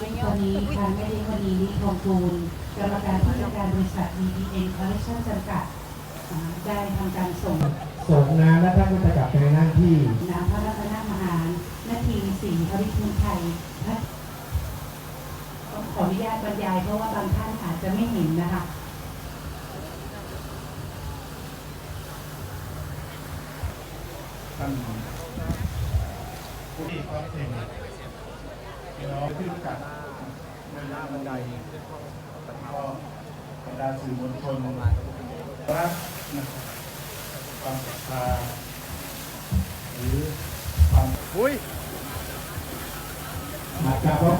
วันนี้ทางแม่เลี้ยงวันนี้นิคมกูลกรรมการผู้จัดการบริษัท DPN Collection จำกัดอ่าได้ทำการส่งส่งน้ำและท่านก็จะกลับไปในหน้าที่น้ำพระรัตนมหารนาทีสีพริพุนไทยพระต้องขออนุญาตบรรยายเพราะว่าบางท่านอาจจะไม่เห็นนะคะท่านผู้ที่ความเก่ง พี่น้องที่รู้จักในร่างบันไดก็บรรดาสื่อมวลชนรักนะความศรัทธาหรือความนะครับว่า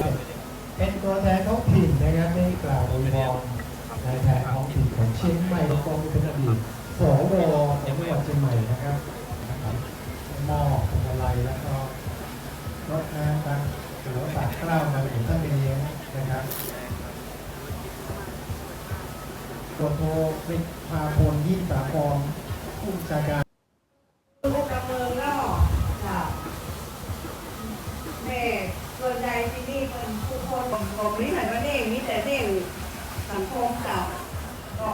เป็นตัวแทนท้องถิ่นนะครับได้กล่าวอวยพรในแทนท้องถิ่นของเชียงใหม่กองเป็นอดีตสวของจังหวัดเชียงใหม่นะครับนะครับมอบพวงมาลัยแล้วก็รดน้ำกัน หัวตักเกล้าวมาถึงท่านไปเลี้ยงนะครับตัวโทเป็นพาพลยิ่สาครผู้บัญชาการลูกกระเมืองแล้วค่ะแม่ส่วนใหญ่ที่นี่เป็นผู้คนผมนี่เหมือนว่านี่มีแต่เด่นสังคมเก่าก็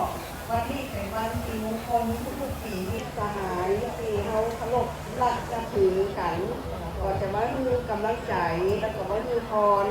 วันนี้เป็นวันที่มงคลทุกๆปีสหายที่เขาเคารพรักจะถือกัน ก็จะมาคือกำลังใจแล้วก็มาคือพร